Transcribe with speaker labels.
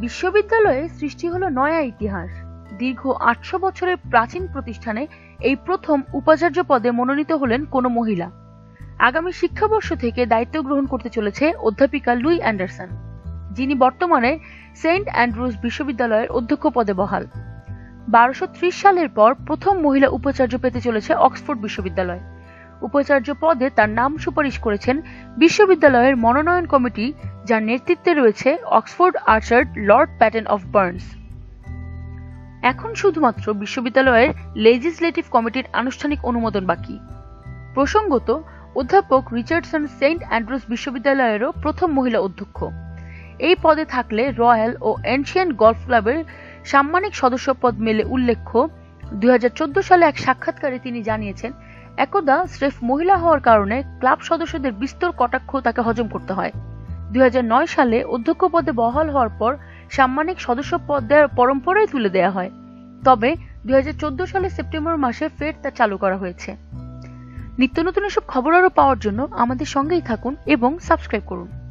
Speaker 1: বিশ্ববিদ্যালয়ে সৃষ্টি হলো নয়া ইতিহাস। দীর্ঘ আটশো বছরের প্রাচীন প্রতিষ্ঠানে এই প্রথম উপাচার্য পদে মনোনীত হলেন কোনো মহিলা। আগামী শিক্ষাবর্ষ থেকে দায়িত্ব গ্রহণ করতে চলেছে অধ্যাপিকা লুই অ্যান্ডারসন, যিনি বর্তমানে সেন্ট অ্যান্ড্রুজ বিশ্ববিদ্যালয়ের অধ্যক্ষ পদে বহাল। বারোশো সালের পর প্রথম মহিলা উপাচার্য পেতে চলেছে অক্সফোর্ড বিশ্ববিদ্যালয়। উপাচার্য পদে তার নাম সুপারিশ করেছেন বিশ্ববিদ্যালয়ের মনোনয়ন কমিটি, যার নেতৃত্বে রয়েছে অক্সফোর্ড আর্চার্ড লর্ড প্যাটেন অফ বার্নস। এখন শুধুমাত্র বিশ্ববিদ্যালয়ের লেজিসলেটিভ কমিটির আনুষ্ঠানিক অনুমোদন বাকি। প্রসঙ্গত, অধ্যাপক রিচার্ডসন সেন্ট অ্যান্ড্রুস বিশ্ববিদ্যালয়েরও প্রথম মহিলা অধ্যক্ষ। এই পদে থাকলে রয়্যাল ও এনশিয়ান গলফ ক্লাবের সাম্মানিক সদস্য পদ মেলে উল্লেখ্য, দুই হাজার চোদ্দ সালে এক সাক্ষাৎকারে তিনি জানিয়েছেন একদা স্রেফ মহিলা হওয়ার কারণে ক্লাব সদস্যদের বিস্তর কটাক্ষ তাকে হজম করতে হয়। দু হাজার নয় সালে অধ্যক্ষ পদে বহাল হওয়ার পর সাম্মানিক সদস্য পদ দেওয়ার পরম্পরাই তুলে দেওয়া হয়। তবে দুই হাজার চোদ্দ সালে সেপ্টেম্বর মাসে ফের তা চালু করা হয়েছে। নিত্য নতুন এসব খবর আরও পাওয়ার জন্য আমাদের সঙ্গেই থাকুন এবং সাবস্ক্রাইব করুন।